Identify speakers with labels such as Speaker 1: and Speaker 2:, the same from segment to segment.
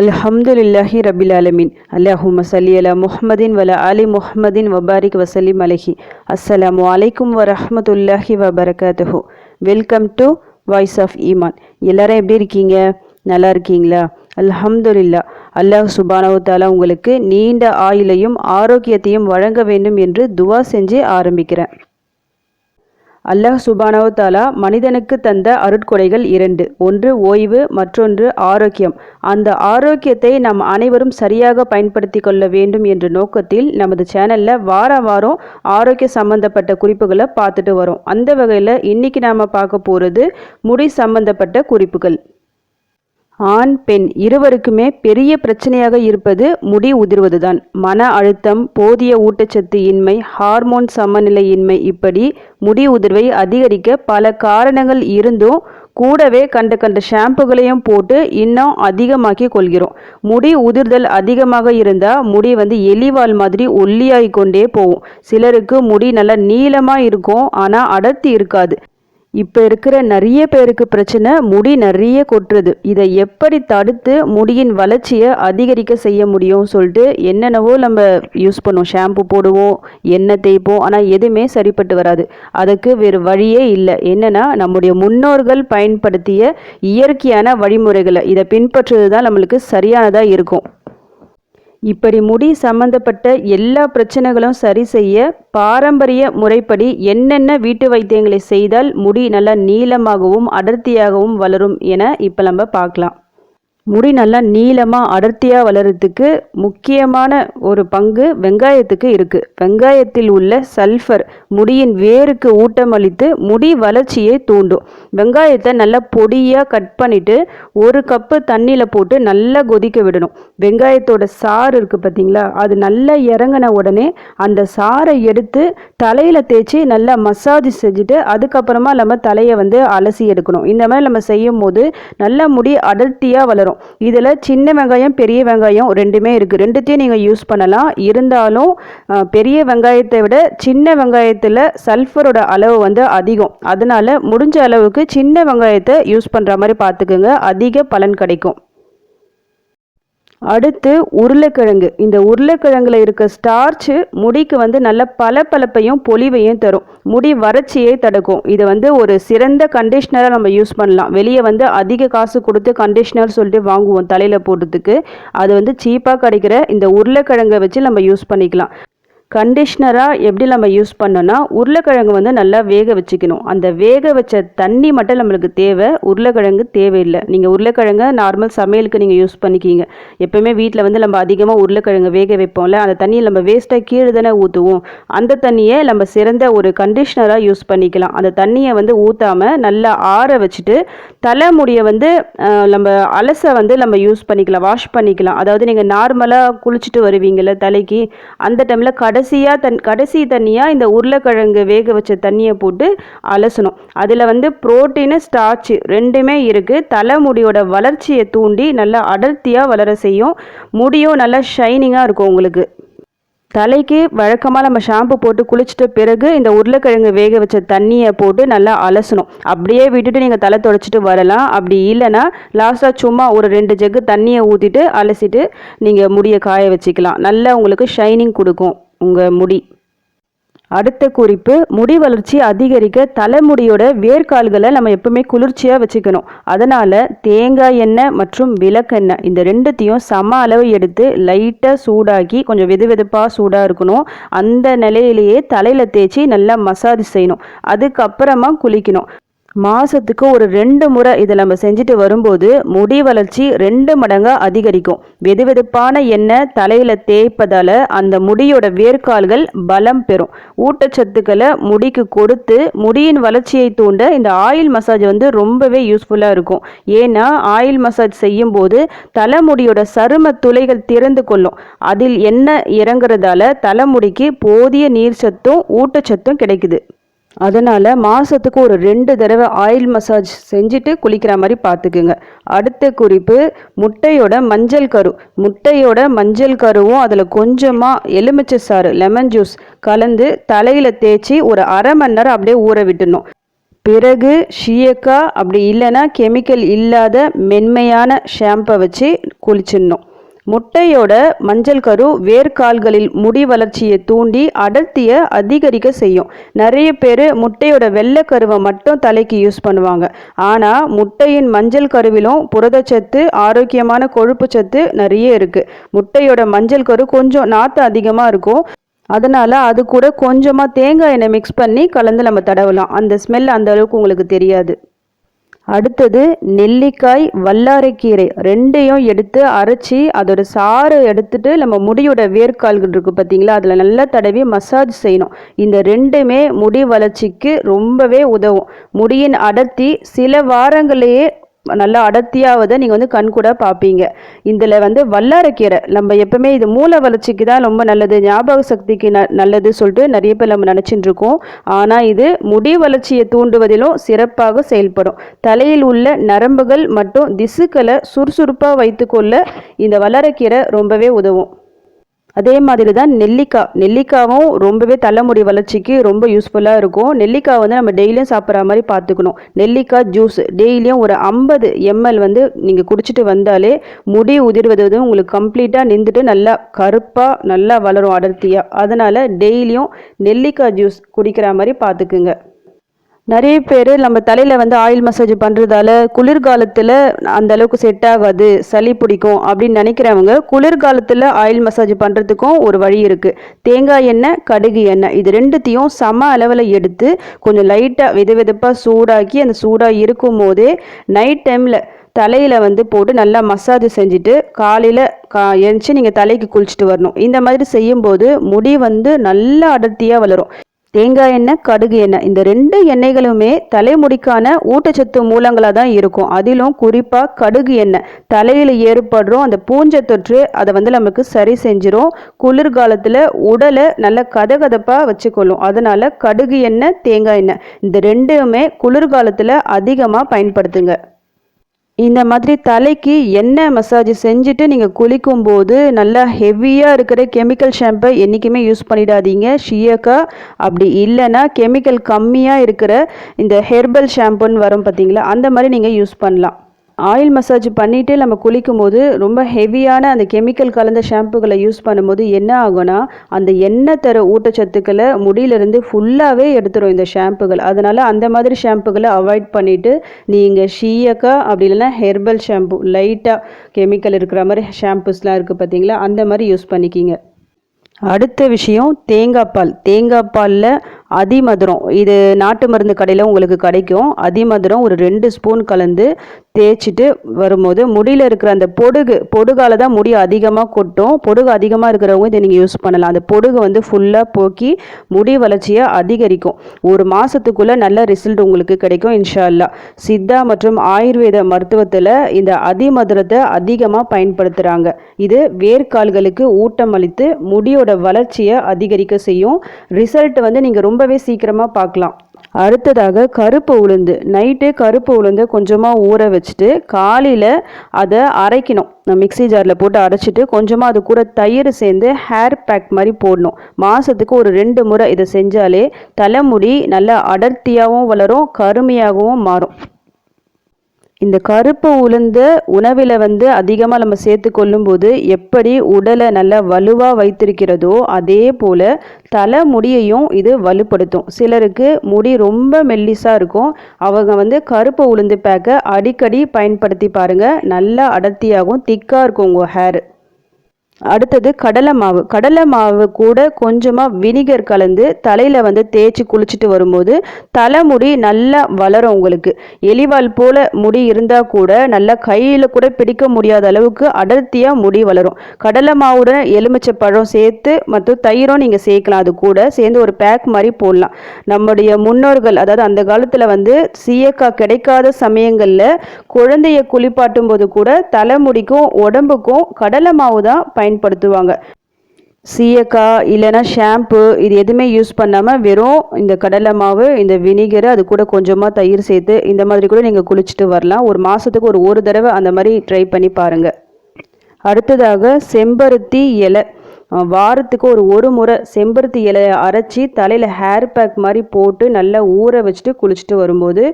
Speaker 1: அல்ஹம்துலில்லாஹி ரபில் அலமின் அல்லாஹும் மசலி அலா முஹமதின் வல அலி முஹமதின் வபாரிக் வசலிம் அலஹி அஸ்ஸலாமு அலைக்கும் வரஹமத்துல்லாஹி வபரகாத்துஹு வெல்கம் டு வாய்ஸ் ஆஃப் ஈமான் எல்லாரும் எப்படி இருக்கீங்க நல்லா இருக்கீங்களா அல்ஹம்துல்லா அல்லாஹ் சுபானவுத்தாலா உங்களுக்கு நீண்ட ஆயுளையும் ஆரோக்கியத்தையும் வழங்க வேண்டும் என்று துவா செஞ்சு ஆரம்பிக்கிறேன் அல்லாஹ் சுபானவ தாலா மனிதனுக்கு தந்த அருட்கொடைகள் இரண்டு ஒன்று ஓய்வு மற்றொன்று ஆரோக்கியம் அந்த ஆரோக்கியத்தை நாம் அனைவரும் சரியாக பயன்படுத்தி கொள்ள வேண்டும் என்ற நோக்கத்தில் நமது சேனலில் வார வாரம் ஆரோக்கிய சம்பந்தப்பட்ட குறிப்புகளை பார்த்துட்டு வரோம் அந்த வகையில் இன்றைக்கி நாம் பார்க்க போகிறது முடி சம்பந்தப்பட்ட குறிப்புகள் ஆண் பெண் இருவருக்குமே பெரிய பிரச்சனையாக இருப்பது முடி உதிர்வதுதான் மன அழுத்தம் போதிய ஊட்டச்சத்து இன்மை ஹார்மோன் சமநிலையின்மை இப்படி முடி உதிர்வை அதிகரிக்க பல காரணங்கள் இருந்தும் கூடவே கண்ட கண்ட ஷாம்புகளையும் போட்டு இன்னும் அதிகமாக்கி கொள்கிறோம் முடி உதிர்தல் அதிகமாக இருந்தால் முடி வந்து எலிவால் மாதிரி ஒல்லியாகிக்கொண்டே கொண்டே போகும் சிலருக்கு முடி நல்லா நீளமாக இருக்கும் ஆனால் அடர்த்தி இருக்காது இப்போ இருக்கிற நிறைய பேருக்கு பிரச்சனை முடி நிறைய கொட்டுறது இதை எப்படி தடுத்து முடியின் வளர்ச்சியை அதிகரிக்க செய்ய முடியும் சொல்லிட்டு என்னென்னவோ நம்ம யூஸ் பண்ணுவோம் ஷாம்பு போடுவோம் எண்ணெய் தேய்ப்போம் ஆனால் எதுவுமே சரிப்பட்டு வராது அதுக்கு வேறு வழியே இல்லை என்னென்னா நம்முடைய முன்னோர்கள் பயன்படுத்திய இயற்கையான வழிமுறைகளை இதை பின்பற்றுறது தான் நம்மளுக்கு சரியானதாக இருக்கும் இப்படி முடி சம்பந்தப்பட்ட எல்லா பிரச்சனைகளும் சரி செய்ய பாரம்பரிய முறைப்படி என்னென்ன வீட்டு வைத்தியங்களை செய்தால் முடி நல்லா நீளமாகவும் அடர்த்தியாகவும் வளரும் என இப்போ நம்ம பார்க்கலாம் முடி நல்லா நீளமாக அடர்த்தியாக வளர்கிறதுக்கு முக்கியமான ஒரு பங்கு வெங்காயத்துக்கு இருக்குது வெங்காயத்தில் உள்ள சல்ஃபர் முடியின் வேருக்கு ஊட்டமளித்து முடி வளர்ச்சியை தூண்டும் வெங்காயத்தை நல்லா பொடியாக கட் பண்ணிவிட்டு ஒரு கப்பு தண்ணியில் போட்டு நல்லா கொதிக்க விடணும் வெங்காயத்தோட சாறு இருக்குது பார்த்தீங்களா அது நல்லா இறங்கின உடனே அந்த சாரை எடுத்து தலையில் தேய்ச்சி நல்லா மசாஜ் செஞ்சுட்டு அதுக்கப்புறமா நம்ம தலையை வந்து அலசி எடுக்கணும் இந்த மாதிரி நம்ம செய்யும் போது நல்லா முடி அடர்த்தியாக வளரும் இதில் சின்ன வெங்காயம் பெரிய வெங்காயம் ரெண்டுமே இருக்குது ரெண்டுத்தையும் நீங்கள் யூஸ் பண்ணலாம் இருந்தாலும் பெரிய வெங்காயத்தை விட சின்ன வெங்காயத்தில் சல்ஃபரோட அளவு வந்து அதிகம் அதனால் முடிஞ்ச அளவுக்கு சின்ன வெங்காயத்தை யூஸ் பண்ணுற மாதிரி பார்த்துக்குங்க அதிக பலன் கிடைக்கும் அடுத்து உருளைக்கிழங்கு இந்த உருளைக்கிழங்குல இருக்க ஸ்டார்ச்சு முடிக்கு வந்து நல்ல பளபளப்பையும் பொலிவையும் தரும் முடி வறட்சியை தடுக்கும் இது வந்து ஒரு சிறந்த கண்டிஷ்னராக நம்ம யூஸ் பண்ணலாம் வெளியே வந்து அதிக காசு கொடுத்து கண்டிஷ்னர் சொல்லிட்டு வாங்குவோம் தலையில் போடுறதுக்கு அது வந்து சீப்பாக கிடைக்கிற இந்த உருளைக்கிழங்கை வச்சு நம்ம யூஸ் பண்ணிக்கலாம் கண்டிஷ்னராக எப்படி நம்ம யூஸ் பண்ணோன்னா உருளைக்கிழங்கு வந்து நல்லா வேக வச்சுக்கணும் அந்த வேக வச்ச தண்ணி மட்டும் நம்மளுக்கு தேவை உருளைக்கிழங்கு தேவையில்லை நீங்கள் உருளைக்கிழங்க நார்மல் சமையலுக்கு நீங்கள் யூஸ் பண்ணிக்கிங்க எப்போயுமே வீட்டில் வந்து நம்ம அதிகமாக உருளைக்கிழங்கு வேக வைப்போம்ல அந்த தண்ணியை நம்ம வேஸ்ட்டாக கீழே தானே ஊற்றுவோம் அந்த தண்ணியை நம்ம சிறந்த ஒரு கண்டிஷ்னராக யூஸ் பண்ணிக்கலாம் அந்த தண்ணியை வந்து ஊற்றாமல் நல்லா ஆற வச்சுட்டு தலைமுடியை வந்து நம்ம அலசை வந்து நம்ம யூஸ் பண்ணிக்கலாம் வாஷ் பண்ணிக்கலாம் அதாவது நீங்கள் நார்மலாக குளிச்சுட்டு வருவீங்கள்ல தலைக்கு அந்த டைமில் கடை கடைசியாக தன் கடைசி தண்ணியாக இந்த உருளைக்கிழங்கு வேக வச்ச தண்ணியை போட்டு அலசணும் அதில் வந்து ப்ரோட்டீனு ஸ்டாச்சு ரெண்டுமே இருக்குது தலைமுடியோட வளர்ச்சியை தூண்டி நல்லா அடர்த்தியாக வளர செய்யும் முடியும் நல்லா ஷைனிங்காக இருக்கும் உங்களுக்கு தலைக்கு வழக்கமாக நம்ம ஷாம்பு போட்டு குளிச்சிட்ட பிறகு இந்த உருளைக்கிழங்கு வேக வச்ச தண்ணியை போட்டு நல்லா அலசணும் அப்படியே விட்டுட்டு நீங்கள் தலை தொடச்சிட்டு வரலாம் அப்படி இல்லைன்னா லாஸ்ட்டாக சும்மா ஒரு ரெண்டு ஜெக்கு தண்ணியை ஊற்றிட்டு அலசிட்டு நீங்கள் முடியை காய வச்சுக்கலாம் நல்லா உங்களுக்கு ஷைனிங் கொடுக்கும் உங்கள் முடி அடுத்த குறிப்பு முடி வளர்ச்சி அதிகரிக்க தலைமுடியோட வேர்க்கால்களை நம்ம எப்பவுமே குளிர்ச்சியாக வச்சுக்கணும் அதனால் தேங்காய் எண்ணெய் மற்றும் விளக்கெண்ணெய் இந்த ரெண்டுத்தையும் சம அளவு எடுத்து லைட்டாக சூடாக்கி கொஞ்சம் வெது வெதுப்பாக சூடாக இருக்கணும் அந்த நிலையிலேயே தலையில் தேய்ச்சி நல்லா மசாஜ் செய்யணும் அதுக்கப்புறமா குளிக்கணும் மாதத்துக்கு ஒரு ரெண்டு முறை இதை நம்ம செஞ்சுட்டு வரும்போது முடி வளர்ச்சி ரெண்டு மடங்காக அதிகரிக்கும் வெது வெதுப்பான எண்ணெய் தலையில் தேய்ப்பதால் அந்த முடியோட வேர்க்கால்கள் பலம் பெறும் ஊட்டச்சத்துக்களை முடிக்கு கொடுத்து முடியின் வளர்ச்சியை தூண்ட இந்த ஆயில் மசாஜ் வந்து ரொம்பவே யூஸ்ஃபுல்லாக இருக்கும் ஏன்னா ஆயில் மசாஜ் செய்யும்போது தலைமுடியோட சரும துளைகள் திறந்து கொள்ளும் அதில் எண்ணெய் இறங்குறதால தலைமுடிக்கு போதிய நீர் சத்தும் ஊட்டச்சத்தும் கிடைக்குது அதனால் மாதத்துக்கு ஒரு ரெண்டு தடவை ஆயில் மசாஜ் செஞ்சுட்டு குளிக்கிற மாதிரி பார்த்துக்குங்க அடுத்த குறிப்பு முட்டையோட மஞ்சள் கரு முட்டையோட மஞ்சள் கருவும் அதில் கொஞ்சமாக எலுமிச்சை சாறு லெமன் ஜூஸ் கலந்து தலையில் தேய்ச்சி ஒரு அரை மணி நேரம் அப்படியே ஊற விட்டுணும் பிறகு ஷீயக்கா அப்படி இல்லைன்னா கெமிக்கல் இல்லாத மென்மையான ஷாம்பை வச்சு குளிச்சிடணும் முட்டையோட மஞ்சள் கரு வேர்கால்களில் முடி வளர்ச்சியை தூண்டி அடர்த்தியை அதிகரிக்க செய்யும் நிறைய பேர் முட்டையோட வெள்ளை கருவை மட்டும் தலைக்கு யூஸ் பண்ணுவாங்க ஆனால் முட்டையின் மஞ்சள் கருவிலும் புரதச்சத்து ஆரோக்கியமான கொழுப்பு சத்து நிறைய இருக்குது முட்டையோட மஞ்சள் கரு கொஞ்சம் நாற்று அதிகமாக இருக்கும் அதனால் அது கூட கொஞ்சமாக தேங்காய் எண்ணெய் மிக்ஸ் பண்ணி கலந்து நம்ம தடவலாம் அந்த ஸ்மெல் அந்த அளவுக்கு உங்களுக்கு தெரியாது அடுத்தது நெல்லிக்காய் வல்லாரைக்கீரை ரெண்டையும் எடுத்து அரைச்சி அதோட சாறு எடுத்துட்டு நம்ம முடியோட வேர்க்கால்கள் இருக்குது பார்த்தீங்களா அதில் நல்லா தடவி மசாஜ் செய்யணும் இந்த ரெண்டுமே முடி வளர்ச்சிக்கு ரொம்பவே உதவும் முடியின் அடர்த்தி சில வாரங்களையே நல்லா அடர்த்தியாவதை நீங்கள் வந்து கண் கூட பார்ப்பீங்க இதில் வந்து வல்லாரக்கீரை நம்ம எப்பவுமே இது மூளை வளர்ச்சிக்கு தான் ரொம்ப நல்லது ஞாபக சக்திக்கு ந நல்லது சொல்லிட்டு நிறைய பேர் நம்ம நினச்சிட்டு இருக்கோம் ஆனால் இது முடி வளர்ச்சியை தூண்டுவதிலும் சிறப்பாக செயல்படும் தலையில் உள்ள நரம்புகள் மற்றும் திசுக்களை சுறுசுறுப்பாக வைத்துக்கொள்ள இந்த வல்லாரக்கீரை ரொம்பவே உதவும் அதே மாதிரி தான் நெல்லிக்காய் நெல்லிக்காவும் ரொம்பவே தலைமுடி வளர்ச்சிக்கு ரொம்ப யூஸ்ஃபுல்லாக இருக்கும் நெல்லிக்காய் வந்து நம்ம டெய்லியும் சாப்பிட்ற மாதிரி பார்த்துக்கணும் நெல்லிக்காய் ஜூஸ் டெய்லியும் ஒரு ஐம்பது எம்எல் வந்து நீங்கள் குடிச்சிட்டு வந்தாலே முடி உதிர்வது உங்களுக்கு கம்ப்ளீட்டாக நின்றுட்டு நல்லா கருப்பாக நல்லா வளரும் அடர்த்தியாக அதனால் டெய்லியும் நெல்லிக்காய் ஜூஸ் குடிக்கிற மாதிரி பார்த்துக்குங்க நிறைய பேர் நம்ம தலையில் வந்து ஆயில் மசாஜ் பண்ணுறதால குளிர்காலத்தில் அந்த அளவுக்கு செட் ஆகாது சளி பிடிக்கும் அப்படின்னு நினைக்கிறவங்க குளிர்காலத்தில் ஆயில் மசாஜ் பண்ணுறதுக்கும் ஒரு வழி இருக்குது தேங்காய் எண்ணெய் கடுகு எண்ணெய் இது ரெண்டுத்தையும் சம அளவில் எடுத்து கொஞ்சம் லைட்டாக வித விதப்பாக சூடாக்கி அந்த சூடாக இருக்கும் போதே நைட் டைமில் தலையில் வந்து போட்டு நல்லா மசாஜ் செஞ்சுட்டு காலையில் கா எழுந்துச்சு நீங்கள் தலைக்கு குளிச்சுட்டு வரணும் இந்த மாதிரி செய்யும்போது முடி வந்து நல்லா அடர்த்தியாக வளரும் தேங்காய் எண்ணெய் கடுகு எண்ணெய் இந்த ரெண்டு எண்ணெய்களுமே தலைமுடிக்கான ஊட்டச்சத்து மூலங்களாக தான் இருக்கும் அதிலும் குறிப்பாக கடுகு எண்ணெய் தலையில் ஏற்படுறோம் அந்த பூஞ்ச தொற்று அதை வந்து நமக்கு சரி செஞ்சிடும் குளிர்காலத்தில் உடலை நல்ல கதகதப்பாக வச்சுக்கொள்ளும் அதனால் கடுகு எண்ணெய் தேங்காய் எண்ணெய் இந்த ரெண்டுமே குளிர்காலத்தில் அதிகமாக பயன்படுத்துங்க இந்த மாதிரி தலைக்கு எண்ணெய் மசாஜ் செஞ்சுட்டு நீங்கள் குளிக்கும்போது நல்லா ஹெவியாக இருக்கிற கெமிக்கல் ஷாம்பை என்றைக்குமே யூஸ் பண்ணிடாதீங்க ஷியக்கா அப்படி இல்லைன்னா கெமிக்கல் கம்மியாக இருக்கிற இந்த ஹெர்பல் ஷாம்புன்னு வரும் பார்த்தீங்களா அந்த மாதிரி நீங்கள் யூஸ் பண்ணலாம் ஆயில் மசாஜ் பண்ணிவிட்டு நம்ம குளிக்கும் போது ரொம்ப ஹெவியான அந்த கெமிக்கல் கலந்த ஷாம்புகளை யூஸ் பண்ணும்போது என்ன ஆகும்னா அந்த எண்ணெய் தர ஊட்டச்சத்துக்களை முடியிலிருந்து ஃபுல்லாகவே எடுத்துரும் இந்த ஷாம்புகள் அதனால் அந்த மாதிரி ஷாம்புகளை அவாய்ட் பண்ணிவிட்டு நீங்கள் ஷீயக்கா அப்படி இல்லைனா ஹெர்பல் ஷாம்பு லைட்டாக கெமிக்கல் இருக்கிற மாதிரி ஷாம்புஸ்லாம் இருக்குது பார்த்தீங்களா அந்த மாதிரி யூஸ் பண்ணிக்கிங்க அடுத்த விஷயம் தேங்காய் பால் தேங்காய் பாலில் அதிமதுரம் இது நாட்டு மருந்து கடையில் உங்களுக்கு கிடைக்கும் அதிமதுரம் ஒரு ரெண்டு ஸ்பூன் கலந்து தேய்ச்சிட்டு வரும்போது முடியில் இருக்கிற அந்த பொடுகு பொடுகால தான் முடி அதிகமாக கொட்டும் பொடுகு அதிகமாக இருக்கிறவங்க இதை நீங்கள் யூஸ் பண்ணலாம் அந்த பொடுகு வந்து ஃபுல்லாக போக்கி முடி வளர்ச்சியை அதிகரிக்கும் ஒரு மாதத்துக்குள்ளே நல்ல ரிசல்ட் உங்களுக்கு கிடைக்கும் இன்ஷால்லா சித்தா மற்றும் ஆயுர்வேத மருத்துவத்தில் இந்த அதிமதுரத்தை அதிகமாக பயன்படுத்துகிறாங்க இது வேர்க்கால்களுக்கு ஊட்டம் அளித்து முடியோட வளர்ச்சியை அதிகரிக்க செய்யும் ரிசல்ட் வந்து நீங்கள் ரொம்பவே சீக்கிரமாக பார்க்கலாம் அடுத்ததாக கருப்பு உளுந்து நைட்டு கருப்பு உளுந்து கொஞ்சமாக ஊற வச்சுட்டு காலையில் அதை அரைக்கணும் மிக்சி ஜாரில் போட்டு அரைச்சிட்டு கொஞ்சமாக அது கூட தயிர் சேர்ந்து ஹேர் பேக் மாதிரி போடணும் மாதத்துக்கு ஒரு ரெண்டு முறை இதை செஞ்சாலே தலைமுடி நல்லா அடர்த்தியாகவும் வளரும் கருமையாகவும் மாறும் இந்த கருப்பு உளுந்த உணவில் வந்து அதிகமாக நம்ம சேர்த்து கொள்ளும்போது எப்படி உடலை நல்லா வலுவாக வைத்திருக்கிறதோ அதே போல் தலை முடியையும் இது வலுப்படுத்தும் சிலருக்கு முடி ரொம்ப மெல்லிஸாக இருக்கும் அவங்க வந்து கருப்பு உளுந்து பேக்கை அடிக்கடி பயன்படுத்தி பாருங்கள் நல்லா அடர்த்தியாகவும் திக்காக இருக்கும் உங்கள் ஹேர் அடுத்தது கடலை மாவு கடலை மாவு கூட கொஞ்சமாக வினிகர் கலந்து தலையில் வந்து தேய்ச்சி குளிச்சுட்டு வரும்போது தலைமுடி நல்லா வளரும் உங்களுக்கு எலிவால் போல் முடி இருந்தால் கூட நல்லா கையில் கூட பிடிக்க முடியாத அளவுக்கு அடர்த்தியாக முடி வளரும் கடலை மாவுடன் எலுமிச்சை பழம் சேர்த்து மற்றும் தயிரும் நீங்கள் சேர்க்கலாம் அது கூட சேர்ந்து ஒரு பேக் மாதிரி போடலாம் நம்முடைய முன்னோர்கள் அதாவது அந்த காலத்தில் வந்து சீயக்காய் கிடைக்காத சமயங்களில் குழந்தைய குளிப்பாட்டும் போது கூட தலைமுடிக்கும் உடம்புக்கும் கடலை மாவு தான் பயன் பயன்படுத்துவாங்க சீயக்காய் இல்லைன்னா ஷாம்பு இது எதுவுமே யூஸ் பண்ணாமல் வெறும் இந்த கடலை மாவு இந்த வினிகர் அது கூட கொஞ்சமாக தயிர் சேர்த்து இந்த மாதிரி கூட நீங்கள் குளிச்சுட்டு வரலாம் ஒரு மாதத்துக்கு ஒரு ஒரு தடவை அந்த மாதிரி ட்ரை பண்ணி பாருங்கள் அடுத்ததாக செம்பருத்தி இலை வாரத்துக்கு ஒரு ஒரு முறை செம்பருத்தி இலையை அரைச்சி தலையில் ஹேர் பேக் மாதிரி போட்டு நல்லா ஊற வச்சுட்டு குளிச்சுட்டு வரும்போது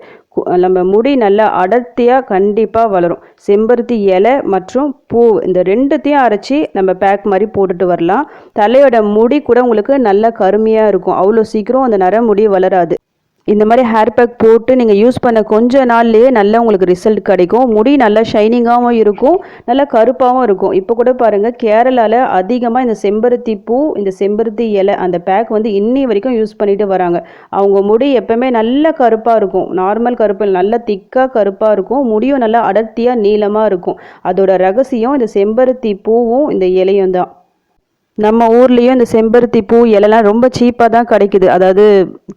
Speaker 1: நம்ம முடி நல்லா அடர்த்தியாக கண்டிப்பாக வளரும் செம்பருத்தி இலை மற்றும் பூ இந்த ரெண்டுத்தையும் அரைச்சி நம்ம பேக் மாதிரி போட்டுட்டு வரலாம் தலையோட முடி கூட உங்களுக்கு நல்லா கருமையாக இருக்கும் அவ்வளோ சீக்கிரம் அந்த நரமுடி முடி வளராது இந்த மாதிரி ஹேர் பேக் போட்டு நீங்கள் யூஸ் பண்ண கொஞ்ச நாள்லேயே நல்லா உங்களுக்கு ரிசல்ட் கிடைக்கும் முடி நல்லா ஷைனிங்காகவும் இருக்கும் நல்லா கருப்பாகவும் இருக்கும் இப்போ கூட பாருங்கள் கேரளாவில் அதிகமாக இந்த செம்பருத்தி பூ இந்த செம்பருத்தி இலை அந்த பேக் வந்து இன்னி வரைக்கும் யூஸ் பண்ணிட்டு வராங்க அவங்க முடி எப்போவுமே நல்ல கருப்பாக இருக்கும் நார்மல் கருப்பு நல்ல திக்காக கருப்பாக இருக்கும் முடியும் நல்லா அடர்த்தியாக நீளமாக இருக்கும் அதோட ரகசியம் இந்த செம்பருத்தி பூவும் இந்த இலையும் தான் நம்ம ஊர்லேயும் இந்த செம்பருத்தி பூ இலைலாம் ரொம்ப சீப்பாக தான் கிடைக்குது அதாவது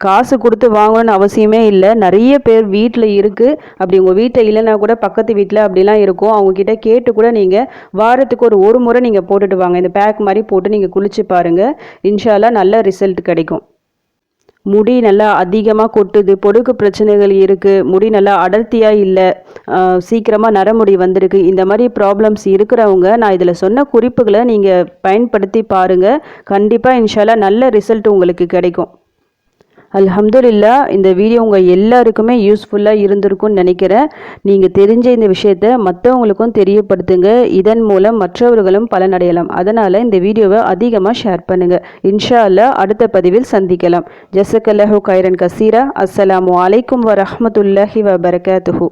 Speaker 1: காசு கொடுத்து வாங்கணும்னு அவசியமே இல்லை நிறைய பேர் வீட்டில் இருக்குது அப்படி உங்கள் வீட்டில் இல்லைனா கூட பக்கத்து வீட்டில் அப்படிலாம் இருக்கும் அவங்கக்கிட்ட கேட்டு கூட நீங்கள் வாரத்துக்கு ஒரு ஒரு முறை நீங்கள் போட்டுட்டு வாங்க இந்த பேக் மாதிரி போட்டு நீங்கள் குளிச்சு பாருங்கள் இன்ஷாலாக நல்ல ரிசல்ட் கிடைக்கும் முடி நல்லா அதிகமாக கொட்டுது பொடுக்கு பிரச்சனைகள் இருக்குது முடி நல்லா அடர்த்தியாக இல்லை சீக்கிரமாக நரமுடி வந்திருக்கு இந்த மாதிரி ப்ராப்ளம்ஸ் இருக்கிறவங்க நான் இதில் சொன்ன குறிப்புகளை நீங்கள் பயன்படுத்தி பாருங்கள் கண்டிப்பாக இன்ஷாலாக நல்ல ரிசல்ட் உங்களுக்கு கிடைக்கும் அல்ஹம்துலில்லா இந்த வீடியோ உங்கள் எல்லாருக்குமே யூஸ்ஃபுல்லாக இருந்திருக்கும்னு நினைக்கிறேன் நீங்கள் தெரிஞ்ச இந்த விஷயத்தை மற்றவங்களுக்கும் தெரியப்படுத்துங்க இதன் மூலம் மற்றவர்களும் பலனடையலாம் அதனால் இந்த வீடியோவை அதிகமாக ஷேர் பண்ணுங்கள் இன்ஷா அல்லா அடுத்த பதிவில் சந்திக்கலாம் ஜசக்கல்லஹு கைரன் கசீரா அஸ்ஸலாமு அலைக்கும் வரஹமத்துல்லாஹி வபரகாத்துஹூ